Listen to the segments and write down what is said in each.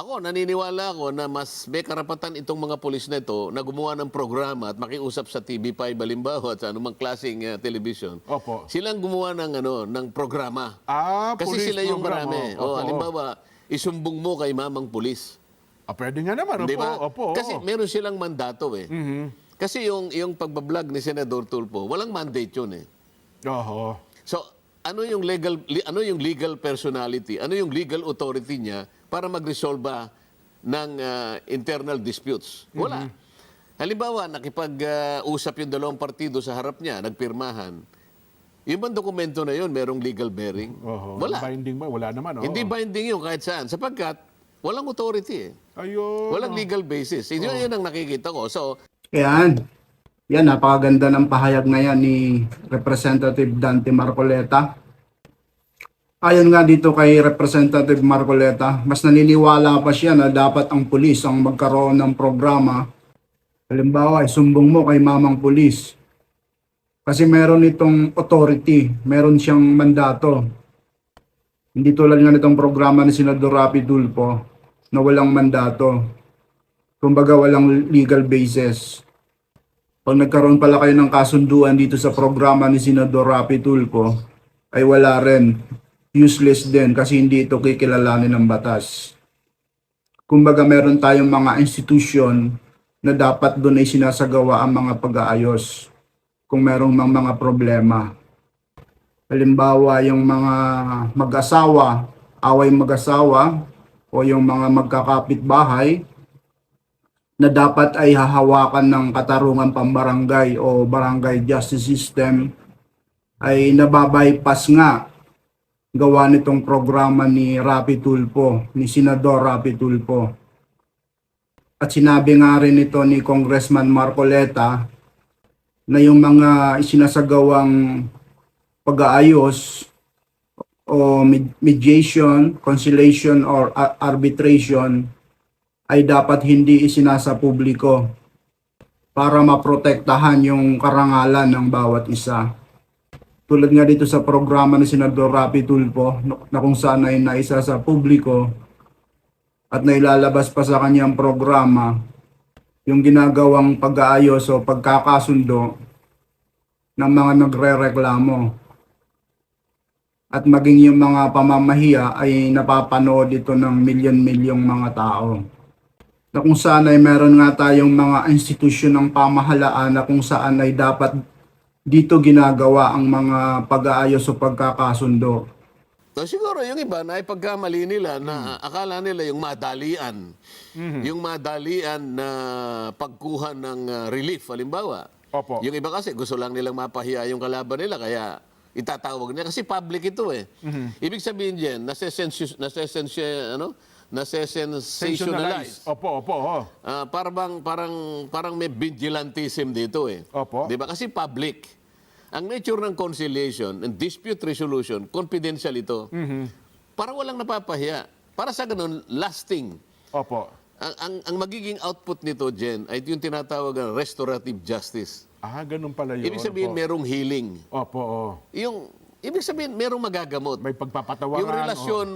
Ako, naniniwala ako na mas may karapatan itong mga pulis na ito na gumawa ng programa at makiusap sa TV5 balimbawa at sa anumang klaseng uh, television. Opo. Silang gumawa ng ano ng programa. Ah, Kasi police sila yung program, marami. oh. O, Opo. halimbawa, isumbong mo kay mamang pulis. Ah, pwede nga naman. Opo, ba? opo. Kasi meron silang mandato eh. Kasi yung yung pagbablog ni Senador Tulfo, walang mandate yun eh. Oho. So, ano yung legal li- ano yung legal personality? Ano yung legal authority niya para magresolba ng ah, internal disputes? Wala. Halimbawa, nakipag-usap yung dalawang partido sa harap niya, nagpirmahan. Yung bang dokumento na yun, merong legal bearing? Oho. Wala. Binding ba? Wala naman. Oo. Hindi binding yun kahit saan. Sapagkat, walang authority eh. Ayun. Walang legal basis. Yun, yun ang nakikita ko. So, Yan. Yan, napakaganda ng pahayag na yan ni Representative Dante Marcoleta. Ayon nga dito kay Representative Marcoleta, mas naniniwala pa siya na dapat ang pulis ang magkaroon ng programa. Halimbawa, isumbong mo kay mamang pulis. Kasi meron itong authority, meron siyang mandato. Hindi tulad nga nitong programa ni Senador Rapi Tulfo na walang mandato kumbaga walang legal basis. Pag nagkaroon pala kayo ng kasunduan dito sa programa ni Senador Rapi Tulfo, ay wala rin. Useless din kasi hindi ito kikilalanin ng batas. Kumbaga meron tayong mga institusyon na dapat doon ay sinasagawa ang mga pag-aayos kung merong mga, mga problema. Halimbawa, yung mga mag-asawa, away mag-asawa, o yung mga magkakapit-bahay, na dapat ay hahawakan ng katarungan pambarangay o barangay justice system ay nababypass nga gawa nitong programa ni Rapi Tulfo, ni Senador Rapi Tulfo. At sinabi nga rin ito ni Congressman Marcoleta na yung mga isinasagawang pag-aayos o med- mediation, conciliation or arbitration ay dapat hindi isinasa publiko para maprotektahan yung karangalan ng bawat isa. Tulad nga dito sa programa ni Senador Rapi Tulfo no- na kung saan ay naisa sa publiko at nailalabas pa sa kanyang programa yung ginagawang pag-aayos o pagkakasundo ng mga nagre-reklamo at maging yung mga pamamahiya ay napapanood ito ng milyon-milyong mga tao na kung saan ay meron nga tayong mga institusyon ng pamahalaan na kung saan ay dapat dito ginagawa ang mga pag-aayos o pagkakasundo. So siguro yung iba na pagkamali nila na akala nila yung madalian. Yung madalian na pagkuha ng uh, relief, halimbawa. Opo. Yung iba kasi gusto lang nilang mapahiya yung kalaban nila kaya itatawag nila kasi public ito eh. Ibig sabihin diyan, nase-sensu- nase-sensu- ano? Nase-sensationalize. Opo, opo. oh. Ah, parang parang parang may vigilantism dito eh. Opo. 'Di ba? Kasi public. Ang nature ng conciliation and dispute resolution, confidential ito. Para walang napapahiya. Para sa ganun, lasting. Opo. Ang, ang, ang magiging output nito, Jen, ay yung tinatawag na restorative justice. Ah, ganun pala yun. Ibig sabihin, Opo. merong healing. Opo, oh. Yung, ibig sabihin, merong magagamot. May pagpapatawaran. Yung relasyon,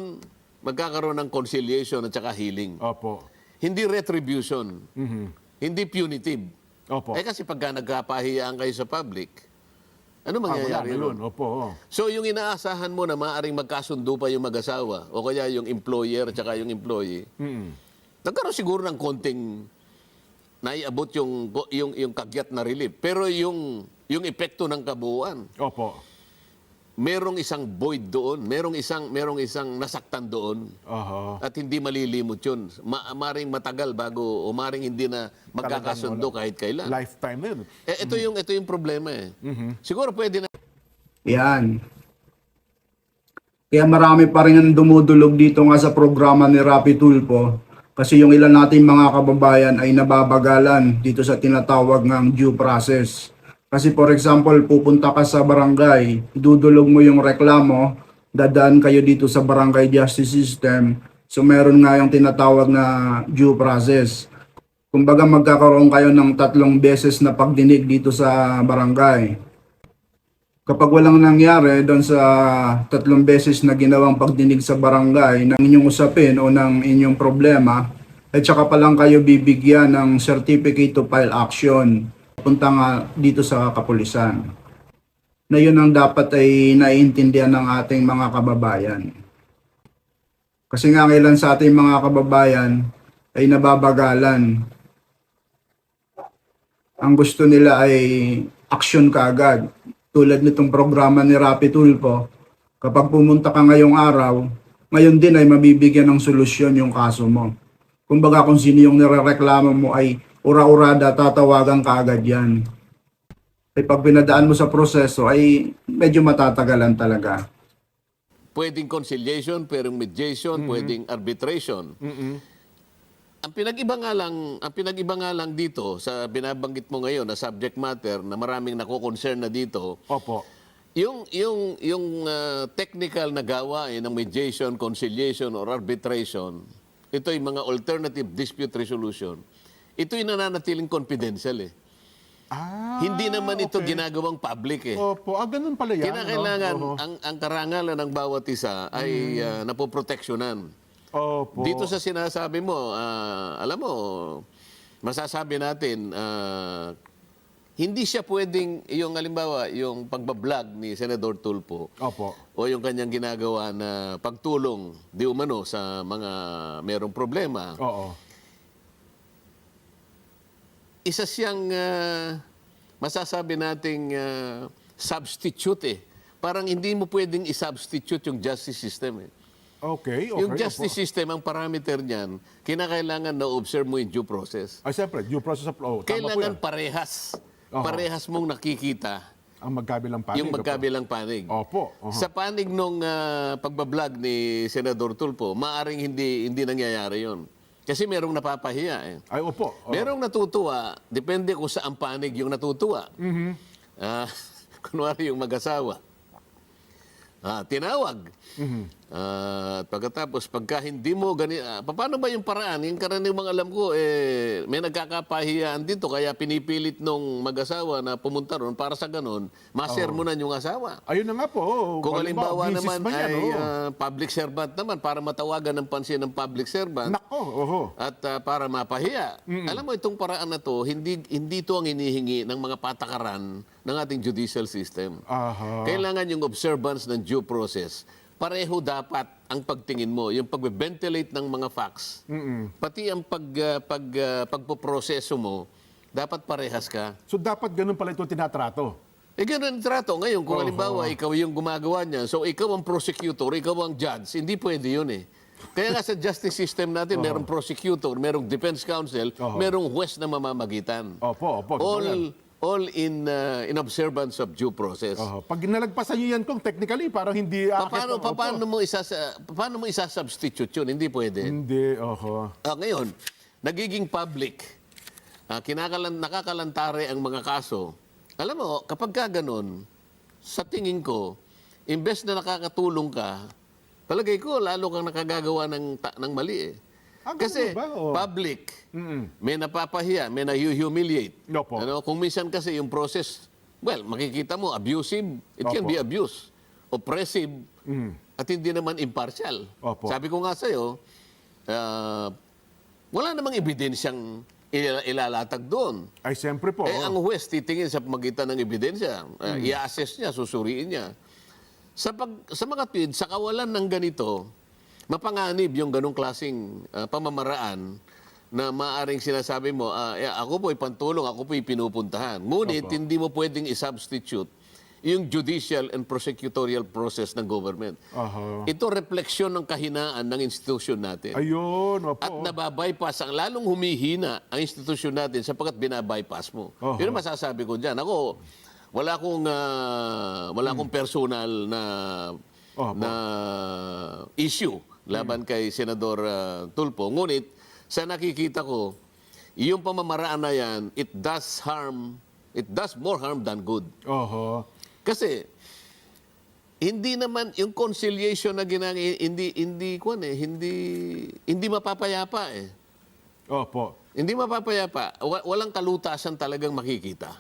magkakaroon ng conciliation at saka healing. Opo. Hindi retribution. Mhm. Hindi punitive. Opo. Eh kasi pagka nagkapahiyaan kayo sa public, ano Ah, mangyayari yun. nun? Opo, oh. So yung inaasahan mo na maaaring magkasundo pa yung mag-asawa o kaya yung employer at saka yung employee, Mm. nagkaroon siguro ng konting naiabot yung, yung, yung kagyat na relief. Pero yung, yung epekto ng kabuuan, Opo. Merong isang void doon, merong isang, merong isang nasaktan doon. Oho. At hindi malilimot yun. Ma maring matagal bago o maring hindi na magkakasundo kahit kailan. Lifetime na yun. Eh, ito yung ito yung problema eh. Siguro pwede na Yan. Kaya marami pa rin ang dumudulog dito nga sa programa ni Rapi Tulfo kasi yung ilan nating mga kababayan ay nababagalan dito sa tinatawag ng due process. Kasi for example, pupunta ka sa barangay, idudulog mo yung reklamo, dadaan kayo dito sa barangay justice system. So meron nga yung tinatawag na due process. Kumbaga magkakaroon kayo ng tatlong beses na pagdinig dito sa barangay. kapag walang nangyari doon sa tatlong beses na ginawang pagdinig sa barangay ng inyong usapin o ng inyong problema, at saka pa lang kayo bibigyan ng certificate to file action punta nga dito sa kapulisan. Na yun ang dapat ay naiintindihan ng ating mga kababayan. Kasi nga kailan sa ating mga kababayan ay nababagalan. Ang gusto nila ay action kaagad. Tulad nitong programa ni Rapi Tulpo, kapag pumunta ka ngayong araw, ngayon din ay mabibigyan ng solusyon yung kaso mo. Kumbaga kung sino yung nirereklamo mo ay ura-urada, tatawagan ka agad yan. Ay pag pinadaan mo sa proseso ay medyo matatagalan talaga. Pwedeng conciliation, pwedeng mediation, pwedeng arbitration. Ang pinag-iba nga lang, ang pinag-iba nga lang dito sa binabanggit mo ngayon na subject matter na maraming nako-concern na dito, Opo. yung yung yung ah, technical na gawain ng mediation, conciliation or arbitration, ito ay mga alternative dispute resolution. Ito ay nananatiling confidential eh. Ah, Hindi naman ito okay. ginagawang public eh. Opo, ah, ganun pala yan. Kinakailangan no? ang ang karangalan ng bawat isa ay ah, napoproteksyonan. Opo. Dito sa sinasabi mo, ah, alam mo, masasabi natin, ah, hindi siya pwedeng, yung halimbawa, yung pagbablog ni Senador Tulpo, Opo. o yung kanyang ginagawa na pagtulong di umano sa mga merong problema, Oo. Isa siyang ah, masasabi nating ah, substitute eh. Parang hindi mo pwedeng i-substitute yung justice system eh. Okay, okay. yung justice opo. system, ang parameter niyan, kinakailangan na observe mo yung due process. Ay, siyempre, due process of po Kailangan parehas. Oho. Parehas mong nakikita Ang magkabilang panig. yung magkabilang panig. Opo. oho. Sa panig nung ah, pagbablog ni Senador Tulpo, maaring hindi hindi nangyayari 'yon. Kasi merong napapahiya eh. Ay, opo. Oh. Merong natutuwa, depende kung saan panig yung natutuwa. Mm-hmm. Ah, kunwari yung mag-asawa. Ah, tinawag. Mm-hmm. Ah, at pagkatapos, pagka hindi mo gani, ah, paano ba yung paraan? Yung karaniwang alam ko, eh, may nagkakapahiyaan dito, kaya pinipilit nung mag-asawa na pumunta ron para sa ganun, masermonan yung asawa. Ayun na nga po. oh. Kung halimbawa misis naman ba yan, ay oh. ah, public servant naman, para matawagan ng pansin ng public servant, Nako, oho. at ah, para mapahiya. Alam mo itong paraan na to, hindi hindi to ang hinihingi ng mga patakaran ng ating judicial system. Aha. Kailangan yung observance ng due process. Pareho dapat ang pagtingin mo, yung pag-ventilate ng mga facts. Pati ang pag, ah, pag, ah, pagpoproseso mo, dapat parehas ka. So, dapat ganun pala ito tinatrato. Eh ganun ang trato. Ngayon, kung Oho. halimbawa ikaw yung gumagawa niyan, so ikaw ang prosecutor, ikaw ang judge, hindi pwede yun eh. Kaya nga sa justice system natin, merong prosecutor, merong defense counsel, Oho. merong huwes na mamamagitan. Opo, opo. All all in uh, in observance of due process. Oho. Pag nalagpasan nyo yan kung technically, parang hindi Pa-. Paano, Opo. paano mo isa paano mo isa-substitute yun? Hindi pwede. Hindi, oho. Ah, ngayon, nagiging public, ah, kinakalan, nakakalantare ang mga kaso. Alam mo, kapag ka ganun, sa tingin ko, imbes na nakakatulong ka, palagay ko, lalo kang nakagagawa ng, ng mali eh. Ah, Kasi ba? Oh. public, Mm-mm. may napapahiya, may na-humiliate. Opo. Ano, kung minsan kasi yung process, well, makikita mo, abusive, it can Opo. be abuse, oppressive, at hindi naman impartial. Opo. Sabi ko nga sa'yo, ah, wala namang ebidensyang ilala- ilalatag doon. Ay, siyempre po. Eh, ang huwes titingin sa pamagitan ng ebidensya. Uh, I-assess niya, susuriin niya. Sa, pag, sa mga tweet, sa kawalan ng ganito, mapanganib yung ganong klaseng ah, pamamaraan na maaring sinasabi mo, ah, eh, ako po pantulong, ako po pinupuntahan. Ngunit, hindi mo pwedeng i-substitute yung judicial and prosecutorial process ng government. Aha. Ito refleksyon ng kahinaan ng institusyon natin. Ayun, opo. At nababypass, ang lalong humihina ang institusyon natin sapagkat binabypass mo. Oho. Yun ang masasabi ko dyan. Ako, wala akong, ah, wala akong personal na, Opo. na issue laban kay Senador ah, Tulpo. Ngunit, sa nakikita ko, yung pamamaraan na yan, it does harm, it does more harm than good. Oho. Kasi hindi naman yung conciliation na ginang hindi hindi kuan eh hindi hindi mapapayapa eh. Opo. Hindi mapapayapa. Wa- walang kalutasan talagang makikita.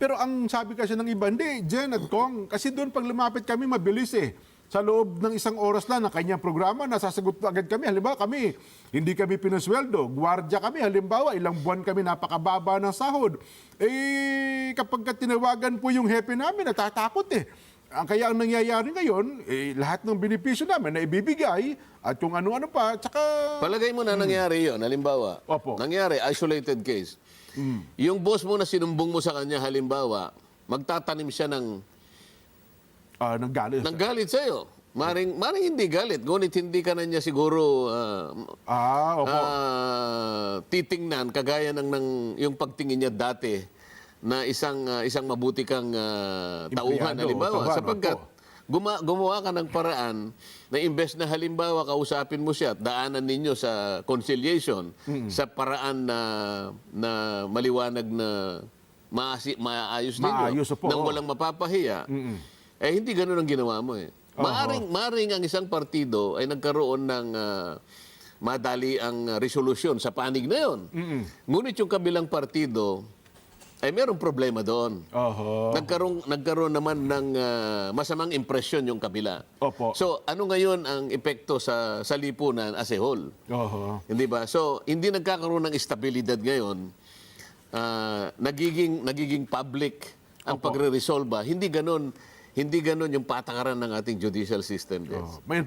Pero ang sabi kasi ng iba, hindi, Jen at Kong, kasi doon pag lumapit kami, mabilis eh. Sa loob ng isang oras lang ng kanyang programa, nasasagot agad kami. Halimbawa kami, hindi kami pinasweldo. Gwardiya kami, halimbawa, ilang buwan kami napakababa ng sahod. Eh, kapag ka tinawagan po yung hepe namin, natatakot eh. Ang kaya ang nangyayari ngayon, eh, lahat ng benepisyo namin na ibibigay at kung ano-ano pa, tsaka... Palagay mo na nangyari yon halimbawa. Opo. Nangyari, isolated case. Yung boss mo na sinumbong mo sa kanya, halimbawa, magtatanim siya ng, ah nanggalit. ng galit sa'yo. Maring, maring hindi galit, ngunit hindi ka na niya siguro ah, ah, opo. ah, titingnan kagaya ng, ng yung pagtingin niya dati na isang ah, isang mabuti kang ah, tauhan halimbawa sapagkat opo. guma, gumawa ka ng paraan na imbes na halimbawa kausapin mo siya at daanan ninyo sa conciliation sa paraan na na maliwanag na maasi, maayos ninyo Maayos, opo, nang walang mapapahiya eh hindi ganoon ang ginawa mo eh maaring maaring ang isang partido ay nagkaroon ng ah, madali ang resolusyon sa panig na yon ngunit yung kabilang partido ay merong problema doon Oho. Nagkaroon nagkaroon naman ng ah, masamang impresyon yung kabila. Opo. So, ano ngayon ang epekto sa sa lipunan as a whole? Oho. Hindi ba? So, hindi nagkakaroon ng estabilidad ngayon. Ah, nagiging nagiging public ang pagre-resolba. Hindi ganoon hindi ganoon yung patakaran ng ating judicial system. Des. Oh, May